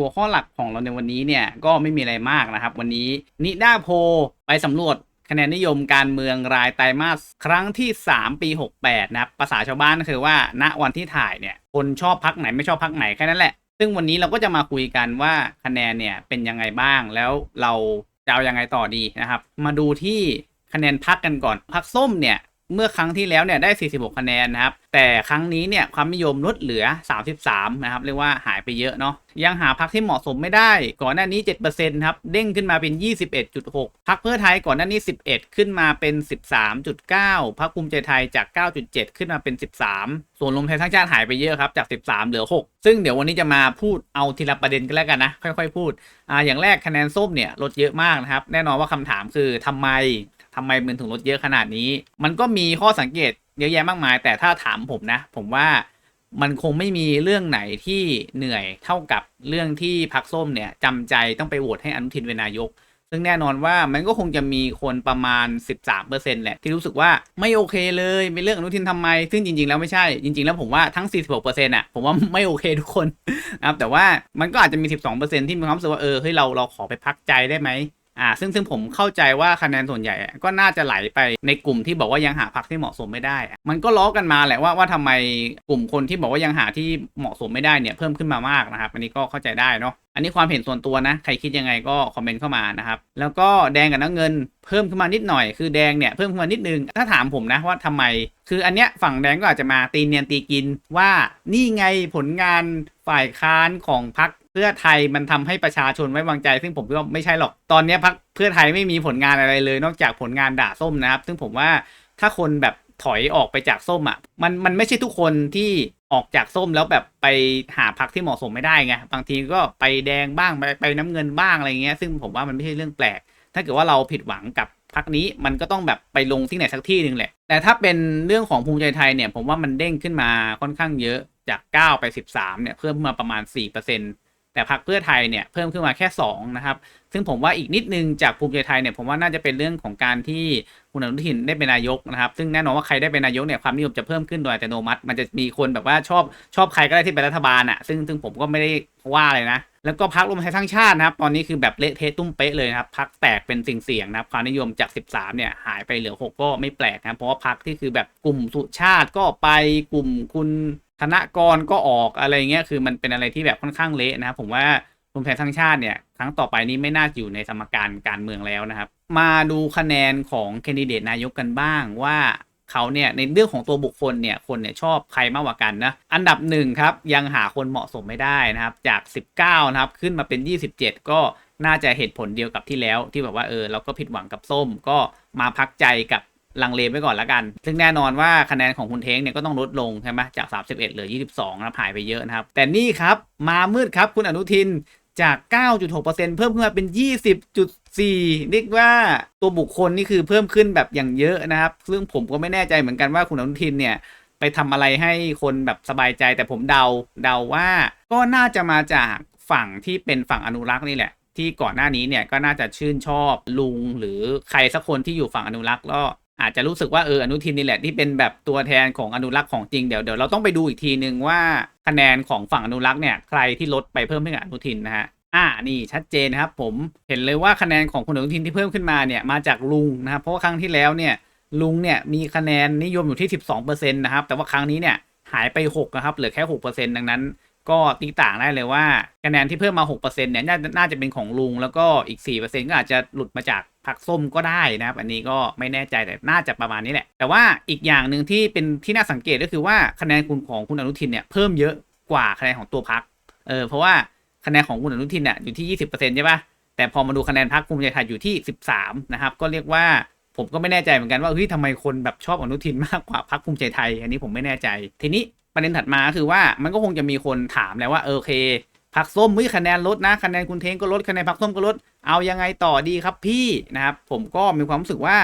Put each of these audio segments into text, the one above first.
หัวข้อหลักของเราในวันนี้เนี่ยก็ไม่มีอะไรมากนะครับ วันนี้นิด้าโพไปสำรวจคะแนนนิยมการเมืองรายไตรมาสครั้งที่ 3 ปี 68 นะครับภาษาชาวบ้านก็คือว่าณวันที่ถ่ายเนี่ยคนชอบพักไหนไม่ชอบพักไหนแค่นั้นแหละ ซึ่งวันนี้เราก็จะมาคุยกันว่าคะแนนเนี่ยเป็นยังไงบ้างแล้วเราจะเอายังไงต่อดีนะครับ มาดูที่คะแนนพักกันก่อนพักส้มเนี่ย เมื่อครั้งที่แล้วเนี่ยได้ 46 คะแนนนะครับ แต่ครั้งนี้เนี่ยความนิยมลดเหลือ 33 นะครับ เรียกว่าหายไปเยอะเนาะ ยังหาพักที่เหมาะสมไม่ได้ ก่อนหน้านี้ 7%ครับ เด้งขึ้นมาเป็น 21.6 พักเพื่อไทยก่อนหน้านี้ 11 ขึ้นมาเป็น 13.9 พักภูมิใจไทยจาก 9.7 ขึ้นมาเป็น 13 ส่วนรวมไทยสร้างชาติหายไปเยอะครับ จาก 13 เหลือ 6 ซึ่งเดี๋ยววันนี้จะมาพูดเอาทีละประเด็นกันแล้วกันนะ ค่อยๆ พูด อ่า อย่างแรกคะแนนส้มเนี่ยลดเยอะมากนะครับ แน่นอนว่าคำถามคือทำไม ทำไมมันถึงลดเยอะขนาดนี้ มันก็มีข้อสังเกตเยอะแยะมากมาย แต่ถ้าถามผมนะ ผมว่ามันคงไม่มีเรื่องไหนที่เหนื่อยเท่ากับเรื่องที่พักส้มเนี่ยจำใจต้องไปโหวตให้อนุทินเป็นนายก ซึ่งแน่นอนว่ามันก็คงจะมีคนประมาณ 13%แหละ ที่รู้สึกว่าไม่โอเคเลยเป็นเรื่องอนุทินทำไม ซึ่งจริง ๆ แล้วไม่ใช่ จริง ๆ แล้วผมว่าทั้ง 46%อะผมว่าไม่โอเคทุกคนนะครับแต่ว่ามันก็อาจจะมี 12%ที่มีความรู้สึกว่าเออเฮ้ยเราเราขอไปพักใจได้ไหม อ่าซึ่งซึ่งผมเข้าใจว่าคะแนนส่วนใหญ่ก็น่าจะไหลไปในกลุ่มที่บอกว่ายังหาพักที่เหมาะสมไม่ได้ มันก็ล้อกันมาแหละว่าว่าทำไมกลุ่มคนที่บอกว่ายังหาที่เหมาะสมไม่ได้เนี่ยเพิ่มขึ้นมามากนะครับอันนี้ก็เข้าใจได้เนาะอันนี้ความเห็นส่วนตัวนะ ใครคิดยังไงก็คอมเมนต์เข้ามานะครับ แล้วก็แดงกับน้ำเงินเพิ่มขึ้นมานิดหน่อย คือแดงเนี่ยเพิ่มขึ้นมานิดนึง ถ้าถามผมนะว่าทำไม คืออันเนี้ยฝั่งแดงก็อาจจะมาตีเนียนตีกินว่านี่ไงผลงานฝ่ายค้านของพรรค เพื่อไทยมันทำให้ประชาชนไว้วางใจ ซึ่งผมก็ไม่ใช่หรอกตอนนี้พรรคเพื่อไทยไม่มีผลงานอะไรเลย นอกจากผลงานด่าส้มนะครับ ซึ่งผมว่าถ้าคนแบบถอยออกไปจากส้มอะมันมันไม่ใช่ทุกคนที่ออกจากส้มแล้วแบบไปหาพรรคที่เหมาะสมไม่ได้ไงบางทีก็ไปแดงบ้างไปไปน้ำเงินบ้างอะไรเงี้ยซึ่งผมว่ามันไม่ใช่เรื่องแปลก ถ้าเกิดว่าเราผิดหวังกับพักนี้มันก็ต้องแบบไปลงที่ไหนสักที่หนึ่งแหละ แต่ถ้าเป็นเรื่องของภูมิใจไทยเนี่ย ผมว่ามันเด้งขึ้นมาค่อนข้างเยอะจาก 9 ไป 13เนี่ยเพิ่มมาประมาณ 4% แต่พักเพื่อไทยเนี่ยเพิ่มขึ้นมาแค่2นะครับ ซึ่งผมว่าอีกนิดนึงจากภูมิใจไทยเนี่ยผมว่าน่าจะเป็นเรื่องของการที่คุณอนุทินได้เป็นนายกนะครับ ซึ่งแน่นอนว่าใครได้เป็นนายกเนี่ยความนิยมจะเพิ่มขึ้นโดยอัตโนมัติ มันจะมีคนแบบว่าชอบชอบใครก็ได้ที่เป็นรัฐบาลอะ่ะ ซึ่งซึ่งผมก็ไม่ได้ว่าเลยนะ แล้วก็พักรวมไทยสร้างชาตินะครับ ตอนนี้คือแบบเละเทะตุ้มเป๊ะเลยนะครับพักแตกเป็นสิ่งเสียงนะครับความนิยมจาก 13เนี่ยหายไปเหลือ 6 ก็ไม่แปลกนะเพราะว่าพักที่คือแบบกลุ่มสุชาติก็ไปกลุ่มคุณ ธนกรก็ออกอะไรเงี้ยคือมันเป็นอะไรที่แบบค่อนข้างเละนะครับผมว่ารวมไทยสร้างชาติเนี่ยครั้งต่อไปนี้ไม่น่าอยู่ในสมการการเมืองแล้วนะครับ มาดูคะแนนของแคนดิเดตนายกกันบ้างว่าเขาเนี่ยในเรื่องของตัวบุคคลเนี่ยคนเนี่ยชอบใครมากกว่ากันนะอันดับหนึ่งครับยังหาคนเหมาะสมไม่ได้นะครับจาก 19 นะครับขึ้นมาเป็น 27 ก็น่าจะเหตุผลเดียวกับที่แล้วที่แบบว่าเออเราก็ผิดหวังกับส้มก็มาพักใจกับ ลังเลไว้ก่อนละกัน ซึ่งแน่นอนว่าคะแนนของคุณเท้งเนี่ยก็ต้องลดลงใช่ไหมจาก 31เหลือ 22นะหายไปเยอะนะครับ แต่นี่ครับ มามืดครับคุณอนุทินจาก 9.6%เพิ่มขึ้นมาเป็น 20.4 เรียกว่าตัวบุคคลนี่คือเพิ่มขึ้นแบบอย่างเยอะนะครับ ซึ่งผมก็ไม่แน่ใจเหมือนกันว่าคุณอนุทินเนี่ยไปทำอะไรให้คนแบบสบายใจ แต่ผมเดาเดาว่าก็น่าจะมาจากฝั่งที่เป็นฝั่งอนุรักษ์นี่แหละ ที่ก่อนหน้านี้เนี่ยก็น่าจะชื่นชอบลุงหรือใครสักคนที่อยู่ฝั่งอนุรักษ์ก็ อาจจะรู้สึกว่าเอออนุทินนี่แหละที่เป็นแบบตัวแทนของอนุรักษ์ของจริงเดี๋ยวเดี๋ยวเราต้องไปดูอีกทีหนึ่งว่าคะแนนของฝั่งอนุรักษ์เนี่ยใครที่ลดไปเพิ่มให้กับอนุทินนะฮะอ่านี่ชัดเจนนะครับผมเห็นเลยว่าคะแนนของคุณอนุทินที่เพิ่มขึ้นมาเนี่ยมาจากลุงนะครับเพราะว่าครั้งที่แล้วเนี่ยลุงเนี่ยมีคะแนนนิยมอยู่ที่ 12%นะครับแต่ว่าครั้งนี้เนี่ยหายไป6นะครับเหลือแค่6%ดังนั้น ก็ตีต่างได้เลยว่าคะแนนที่เพิ่มมา6%เนี่ยน่าจะเป็นของลุงแล้วก็อีก 4%ก็อาจจะหลุดมาจาก ผักส้มก็ได้นะครับ อันนี้ก็ไม่แน่ใจแต่น่าจะประมาณนี้แหละ แต่ว่าอีกอย่างหนึ่งที่เป็นที่น่าสังเกตก็คือว่าคะแนนคุณของคุณอนุทินเนี่ยเพิ่มเยอะกว่าคะแนนของตัวพักเออเพราะว่าคะแนนของคุณอนุทินเนี่ยอยู่ที่ 20%ใช่ปะแต่พอมาดูคะแนนพรรคภูมิใจไทยอยู่ที่ 13 นะครับ ก็เรียกว่าผมก็ไม่แน่ใจเหมือนกันว่าเฮ้ยทำไมคนแบบชอบอนุทินมากกว่าพรรคภูมิใจไทย อันนี้ผมไม่แน่ใจ ทีนี้ประเด็นถัดมาคือว่ามันก็คงจะมีคนถามแล้วว่าเออเค พักส้มเฮ้ยคะแนนลดนะคะแนนคุณเทงก็ลดคะแนนพักส้มก็ลดเอายังไงต่อดีครับพี่นะครับ ผมก็มีความรู้สึกว่า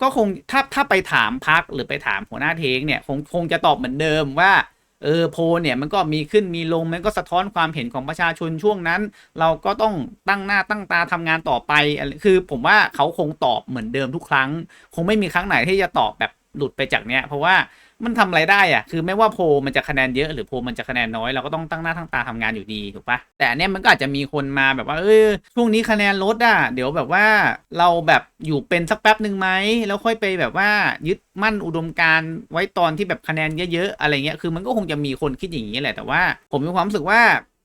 ก็คงถ้าถ้าไปถามพักหรือไปถามหัวหน้าเทงเนี่ยคงคงจะตอบเหมือนเดิมว่าเออโพเนี่ยมันก็มีขึ้นมีลงมันก็สะท้อนความเห็นของประชาชนช่วงนั้น เราก็ต้องตั้งหน้าตั้งตาทำงานต่อไป คือผมว่าเขาคงตอบเหมือนเดิมทุกครั้ง คงไม่มีครั้งไหนที่จะตอบแบบหลุดไปจากเนี้ยเพราะว่า มันทำอะไรได้อะคือไม่ว่าโพมันจะคะแนนเยอะหรือโพมันจะคะแนนน้อยเราก็ต้องตั้งหน้าตั้งตาทำงานอยู่ดีถูกปะแต่อันเนี้ยมันก็อาจจะมีคนมาแบบว่าเออช่วงนี้คะแนนลดอะเดี๋ยวแบบว่าเราแบบอยู่เป็นสักแป๊บหนึ่งไหมแล้วค่อยไปแบบว่ายึดมั่นอุดมการณ์ไว้ตอนที่แบบคะแนนเยอะๆอะไรเงี้ยคือมันก็คงจะมีคนคิดอย่างนี้แหละแต่ว่า ผมมีความรู้สึกว่า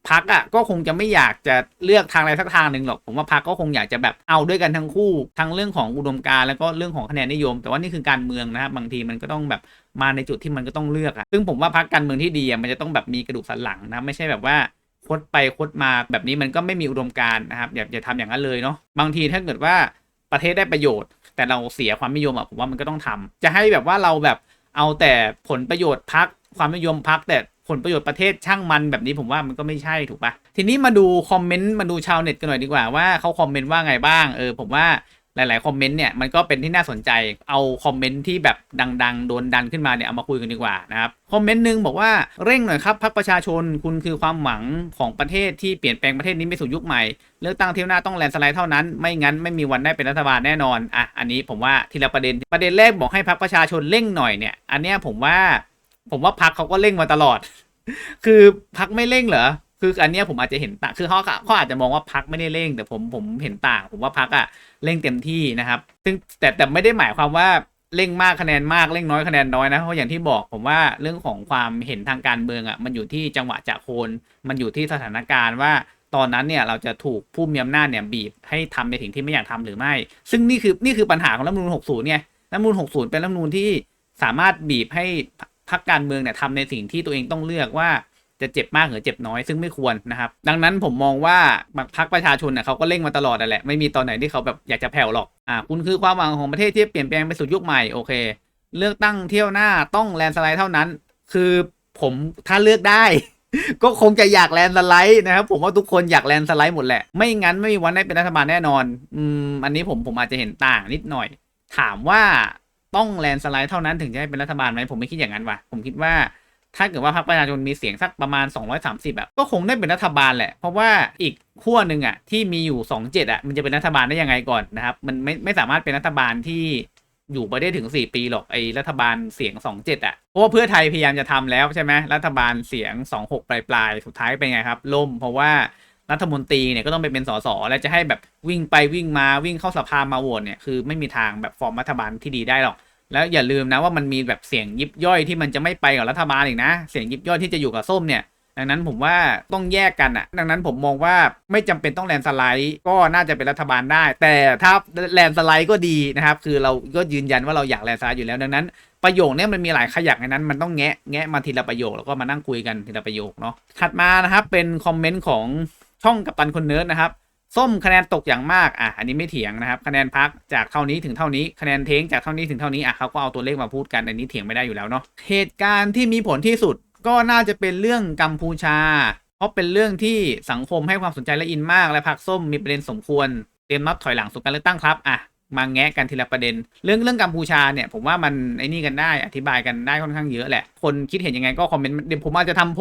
พักอะก็คงจะไม่อยากจะเลือกทางใดสักทางหนึ่งหรอก ผมว่าพักก็คงอยากจะแบบเอาด้วยกันทั้งคู่ทั้งเรื่องของอุดมการแล้วก็เรื่องของคะแนนนิยม แต่ว่านี่คือการเมืองนะครับบางทีมันก็ต้องแบบมาในจุดที่มันก็ต้องเลือกอะซึ่งผมว่าพักการเมืองที่ดีมันจะต้องแบบมีกระดูกสันหลังนะไม่ใช่แบบว่าคดไปคดมาแบบนี้มันก็ไม่มีอุดมการนะครับอย่าอย่าทำอย่างนั้นเลยเนาะบางทีถ้าเกิดว่าประเทศได้ประโยชน์ แต่เราเสียความนิยมอะผมว่ามันก็ต้องทำจะให้แบบว่าเราแบบเอาแต่ผลประโยชน์พักความนิยมพักแต่ ผลประโยชน์ประเทศช่างมันแบบนี้ผมว่ามันก็ไม่ใช่ถูกปะทีนี้มาดูคอมเมนต์มาดูชาวเน็ตกันหน่อยดีกว่าว่าเขาคอมเมนต์ว่าไงบ้างเออผมว่าหลาย ๆ คอมเมนต์เนี่ยมันก็เป็นที่น่าสนใจ เอาคอมเมนต์ที่แบบดัง ๆ โดนดันขึ้นมาเนี่ยเอามาคุยกันดีกว่านะครับ คอมเมนต์หนึ่งบอกว่าเร่งหน่อยครับพรรคประชาชนคุณคือความหวังของประเทศที่เปลี่ยนแปลงประเทศนี้ไปสู่ยุคใหม่ เลือกตั้งเที่ยวหน้าต้องแลนด์สไลด์เท่านั้น ไม่งั้นไม่มีวันได้เป็นรัฐบาลแน่นอน อะ อันนี้ผมว่าทีละประเด็น ประเด็นแรกบอกให้พักประชาชนเร่งหน่อยเนี่ย อันเนี้ยผมว่า ผมว่าพักเขาก็เร่งมาตลอด คือพักไม่เร่งเหรอคืออันเนี้ยผมอาจจะเห็นต่างคือเขาเขาอาจจะมองว่าพักไม่ได้เร่ง แต่ผมผมเห็นต่าง ผมว่าพักอะเร่งเต็มที่นะครับ ซึ่งแต่แต่ไม่ได้หมายความว่าเร่งมากคะแนนมากเร่งน้อยคะแนนน้อยนะเพราะอย่างที่บอกผมว่าเรื่องของความเห็นทางการเมืองอะมันอยู่ที่จังหวะจะโคน มันอยู่ที่สถานการณ์ว่าตอนนั้นเนี่ยเราจะถูกผู้มีอำนาจเนี่ยบีบให้ทำในสิ่งที่ไม่อยากทำหรือไม่ ซึ่งนี่คือนี่คือปัญหาของรัฐมนูล60 เนี่ยรัฐมนูล60 เป็นรัฐมนูลที่สามารถบีบให้ พรรคการเมืองเนี่ยทำในสิ่งที่ตัวเองต้องเลือกว่าจะเจ็บมากหรือเจ็บน้อยซึ่งไม่ควรนะครับ ดังนั้นผมมองว่าพรรคประชาชนเนี่ยเขาก็เร่งมาตลอดนั่นแหละไม่มีตอนไหนที่เขาแบบอยากจะแผ่วหรอกอ่าคุณคือความหวังของประเทศที่เปลี่ยนแปลงไปสู่ยุคใหม่โอเค เลือกตั้งเที่ยวหน้าต้องแลนสไลด์เท่านั้น คือผมถ้าเลือกได้ ก็คงจะอยากแลนสไลด์นะครับผมว่าทุกคนอยากแลนสไลด์หมดแหละ ไม่งั้นไม่มีวันได้เป็นรัฐบาลแน่นอนอืมอันนี้ผมผมอาจจะเห็นต่างนิดหน่อย ถามว่า ต้องแลนสไลด์เท่านั้นถึงจะให้เป็นรัฐบาลไหมผมไม่คิดอย่างนั้นว่ะผมคิดว่าถ้าเกิดว่าพรรคประชาชนมีเสียงสักประมาณ 230แบบก็คงได้เป็นรัฐบาลแหละ เพราะว่าอีกขั้วหนึ่งอะที่มีอยู่ 27อะมันจะเป็นรัฐบาลได้ยังไงก่อนนะครับ มันไม่ไม่สามารถเป็นรัฐบาลที่อยู่ไปได้ถึง 4 ปีหรอกไอ้รัฐบาลเสียง 27อะเพราะว่าเพื่อไทยพยายามจะทำแล้วใช่ไหมรัฐบาลเสียง 26 ปลายปลายสุดท้ายเป็นไงครับล่มเพราะว่า รัฐมนตรีเนี่ยก็ต้องไปเป็นสสแล้วจะให้แบบวิ่งไปวิ่งมาวิ่งเข้าสภามาโหวตเนี่ยคือไม่มีทางแบบฟอร์มรัฐบาลที่ดีได้หรอก แล้วอย่าลืมนะว่ามันมีแบบเสียงยิบย่อยที่มันจะไม่ไปกับรัฐบาลอีกนะ เสียงยิบย่อยที่จะอยู่กับส้มเนี่ยดังนั้นผมว่าต้องแยกกันอะดังนั้นผมมองว่าไม่จำเป็นต้องแลนสไลด์ก็น่าจะเป็นรัฐบาลได้ แต่ถ้าแลนสไลด์ก็ดีนะครับ คือเราก็ยืนยันว่าเราอยากแลนสไลด์อยู่แล้วดังนั้นประโยคเนี้มันมีหลายขยักในนั้นมันต้องแงะแงะมาทีละประโยคแล้วก็มานั่งคุยกันทีละประโยคเนาะถัดมานะครับเป็นคอมเมนต์ของ ช่องกัปตันคนเนิร์ดนะครับส้มคะแนนตกอย่างมาก อะ อันนี้ไม่เถียงนะครับ คะแนนพักจากเท่านี้ถึงเท่านี้ คะแนนเทงจากเท่านี้ถึงเท่านี้ อะเขาก็เอาตัวเลขมาพูดกัน อันนี้เถียงไม่ได้อยู่แล้วเนาะ เหตุการณ์ที่มีผลที่สุดก็น่าจะเป็นเรื่องกัมพูชา เพราะเป็นเรื่องที่สังคมให้ความสนใจและอินมาก และพักส้มมีประเด็นสมควร เตรียมนับถอยหลังสู่การเลือกตั้งครับ อะ มาแงะกันทีละประเด็น เรื่องเรื่องกัมพูชาเนี่ย ผมว่ามันไอ้นี่กันได้ อธิบายกันได้ค่อนข้างเยอะแหละ คนคิดเห็นยังไงก็คอมเมนต์ เดี๋ยวผมอาจจะทำโพ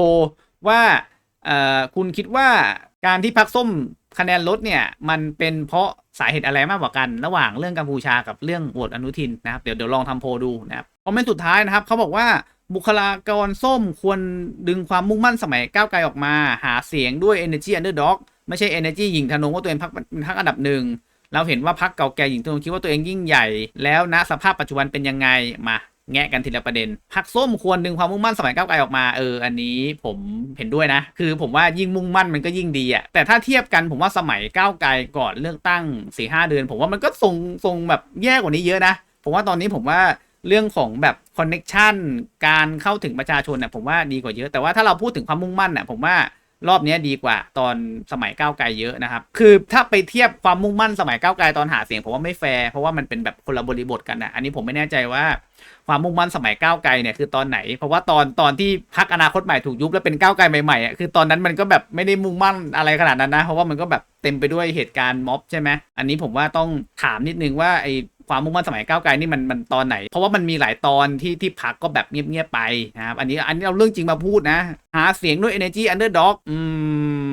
ว่า เอ่อ คุณคิดว่า การที่พักส้มคะแนนลดเนี่ย มันเป็นเพราะสาเหตุอะไรมากกว่ากัน ระหว่างเรื่องกัมพูชากับเรื่องโหวตอนุทินนะครับเดี๋ยวเดี๋ยวลองทำโพลดูนะครับคอมเมนต์สุดท้ายนะครับเขาบอกว่าบุคลากรส้มควรดึงความมุ่งมั่นสมัยก้าวไกลออกมา หาเสียงด้วย Energy Underdog ไม่ใช่ Energy หญิงทะนงว่าตัวเองพักเป็นพักอันดับหนึ่งเราเห็นว่าพักเก่าแก่หญิงทะนงคิดว่าตัวเองยิ่งใหญ่ แล้วณสภาพปัจจุบันเป็นยังไงมา แงะกันทีละประเด็นพักส้มควรดึงความมุ่งมั่นสมัยก้าวไกลออกมาเอออันนี้ผมเห็นด้วยนะ คือผมว่ายิ่งมุ่งมั่นมันก็ยิ่งดีอะแต่ถ้าเทียบกันผมว่าสมัยก้าวไกลก่อนเลือกตั้ง4ีหเดือน ผมว่ามันก็ทรงทรงแบบแย่กว่านี้เยอะนะผมว่าตอนนี้ผมว่าเรื่องของแบบคอนเน็ชันการเข้าถึงประชาชนน่ะผมว่าดีกว่าเยอะแต่ว่าถ้าเราพูดถึงความมุ่งมั่นน่ะผมว่า รอบนี้ดีกว่าตอนสมัยก้าวไกลเยอะนะครับ คือถ้าไปเทียบความมุ่งมั่นสมัยก้าวไกลตอนหาเสียงผมว่าไม่แฟร์เพราะว่ามันเป็นแบบคนละบริบทกันนะอันนี้ผมไม่แน่ใจว่าความมุ่งมั่นสมัยก้าวไกลเนี่ยคือตอนไหน เพราะว่าตอนตอนที่พักอนาคตใหม่ถูกยุบแล้วเป็นก้าวไกลใหม่ๆอะคือตอนนั้นมันก็แบบไม่ได้มุ่งมั่นอะไรขนาดนั้นนะ เพราะว่ามันก็แบบเต็มไปด้วยเหตุการณ์ม็อบใช่ไหมอันนี้ผมว่าต้องถามนิดนึงว่าไอ ความมุ่งมั่นสมัยก้าวไกลนี่มันมันตอนไหน เพราะว่ามันมีหลายตอนที่ที่พักก็แบบเงียบๆไปนะครับอันนี้อันนี้เอาเรื่องจริงมาพูดนะ หาเสียงด้วย energy underdog อื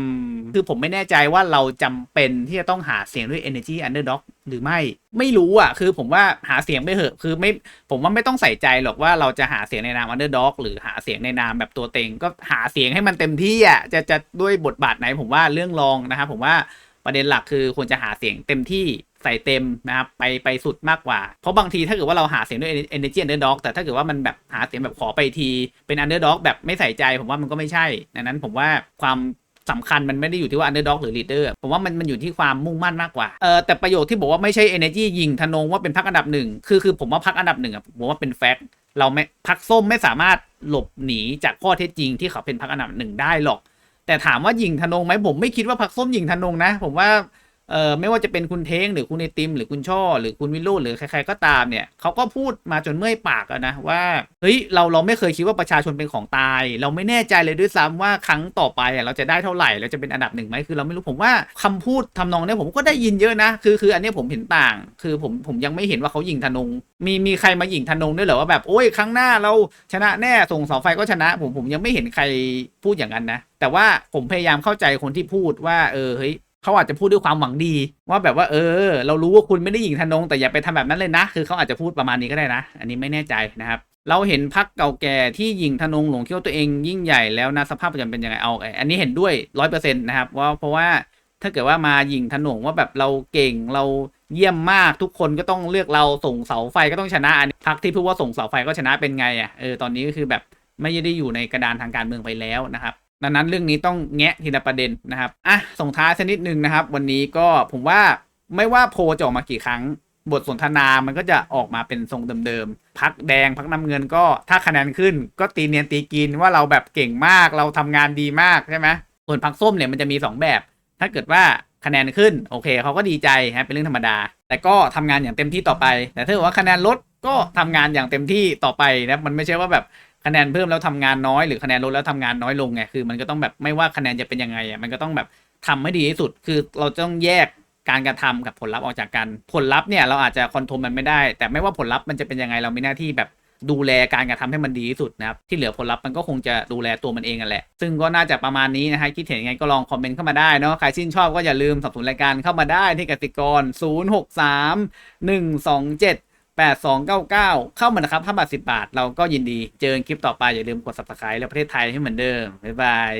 มคือผมไม่แน่ใจว่าเราจำเป็นที่จะต้องหาเสียงด้วย energy underdog หรือไม่ไม่รู้อะ คือผมว่าหาเสียงไปเถอะ คือไม่ผมว่าไม่ต้องใส่ใจหรอกว่าเราจะหาเสียงในนามอันเดอร์ด็อกหรือหาเสียงในนามแบบตัวเต็งก็หาเสียงให้มันเต็มที่อะจะจะด้วยบทบาทไหนผมว่าเรื่องรองนะครับผมว่าประเด็นหลักคือควรจะหาเสียงเต็มที่ ส่เต็มนะครับไปไปสุดมากกว่า เพราะบางทีถ้าเกิดว่าเราหาเสียงด้วย energy underdog แต่ถ้าเกิดว่ามันแบบหาเสียงแบบขอไปทีเป็น underdog แบบไม่ใส่ใจ ผมว่ามันก็ไม่ใช่ดังนั้นผมว่าความสำคัญมันไม่ได้อยู่ที่ว่า underdog หรือ leader ผมว่ามันมันอยู่ที่ความมุ่งมั่นมากกว่า เออแต่ประโยคที่บอกว่าไม่ใช่ energy ยิงธนงว่าเป็นพักอันดับหนึ่งคือคือผมว่าพักอันดับหนึ่งอะผมว่าเป็นแฟกต์เราไม่พักส้มไม่สามารถหลบหนีจากข้อเท็จจริงที่เขาเป็นพักอันดับหนึ่งได้หรอก แต่ถามว่ายิงธนงไหมผมไม่คิดว่าพักส้มยิงธนงนะ ผมว่า เออไม่ว่าจะเป็นคุณเท้งหรือคุณไอติม หรือคุณช่อ หรือคุณวิโรจน์หรือใครๆก็ตามเนี่ยเขาก็พูดมาจนเมื่อยปากอะนะว่าเฮ้ยเราเราไม่เคยคิดว่าประชาชนเป็นของตาย เราไม่แน่ใจเลยด้วยซ้ำว่าครั้งต่อไปอะเราจะได้เท่าไหร่เราจะเป็นอันดับหนึ่งไหมคือเราไม่รู้ผมว่าคำพูดทำนองนี้ผมก็ได้ยินเยอะนะคือคืออันนี้ผมเห็นต่าง คือผมผมยังไม่เห็นว่าเขายิงธนง มีมีใครมายิงธนงด้วยเหรอว่าแบบโอ้ยครั้งหน้าเราชนะแน่ส่งเสาไฟก็ชนะ ผมผมยังไม่เห็นใครพูดอย่างนั้นนะแต่ว่าผมพยายามเข้าใจคนที่พูดว่าเออเฮ้ย เขาอาจจะพูดด้วยความหวังดี ว่าแบบว่าเออ เรารู้ว่าคุณไม่ได้ยิงธนงแต่อย่าไปทำแบบนั้นเลยนะ คือเขาอาจจะพูดประมาณนี้ก็ได้นะ อันนี้ไม่แน่ใจนะครับเราเห็นพักเก่าแก่ที่ยิงธนงหลงคิดว่าตัวเองยิ่งใหญ่แล้วนะสภาพปัจจุบันเป็นยังไงเอาอันนี้เห็นด้วยร้อยเปอร์เซ็นต์นะครับว่าเพราะว่าถ้าเกิดว่ามายิงธนงว่าแบบเราเก่งเราเยี่ยมมากทุกคนก็ต้องเลือกเราส่งเสาไฟก็ต้องชนะอันนี้พักที่พูดว่าส่งเสาไฟก็ชนะเป็นไงอะเออตอนนี้ก็คือแบบไม่ได้อยู่ในกระดานทางการเมืองไปแล้วนะครับ ดังนั้นเรื่องนี้ต้องแงะทีละประเด็นนะครับอะส่งท้ายสักนิดนึงนะครับ วันนี้ก็ผมว่าไม่ว่าโพจะออกมากี่ครั้ง บทสนทนามันก็จะออกมาเป็นทรงเดิมๆพักแดงพักน้ำเงินก็ถ้าคะแนนขึ้น ก็ตีเนียนตีกินว่าเราแบบเก่งมากเราทำงานดีมากใช่ไหมส่วนพักส้มเนี่ยมันจะมี 2 แบบ ถ้าเกิดว่าคะแนนขึ้นโอเคเขาก็ดีใจฮะเป็นเรื่องธรรมดา แต่ก็ทำงานอย่างเต็มที่ต่อไป แต่ถ้าเกิดว่าคะแนนลดก็ทำงานอย่างเต็มที่ต่อไปนะมันไม่ใช่ว่าแบบ คะแนนเพิ่มแล้วทำงานน้อยหรือคะแนนลดแล้วทำงานน้อยลงไงคือ มันก็ต้องแบบไม่ว่าคะแนนจะเป็นยังไงอะมันก็ต้องแบบทำให้ดีที่สุด คือเราต้องแยกการกระทำกับผลลัพธ์ออกจากกันผลลัพธ์เนี่ยเราอาจจะคอนโทรลมันไม่ได้ แต่ไม่ว่าผลลัพธ์มันจะเป็นยังไงเรามีหน้าที่แบบดูแลการกระทำให้มันดีที่สุดนะครับ ที่เหลือผลลัพธ์มันก็คงจะดูแลตัวมันเองกันแหละ ซึ่งก็น่าจะประมาณนี้นะฮะคิดเห็นยังไงก็ลองคอมเมนต์เข้ามาได้เนาะใครชื่นชอบก็อย่าลืมสนับสนุนรายการเข้ามาได้ที่กสิกร 063 127 8299 เข้ามานะครับ5บาท 10 บาท เราก็ยินดี เจอกันคลิปต่อไปอย่าลืมกด subscribe และประเทศไทยให้เหมือนเดิม บ๊ายบาย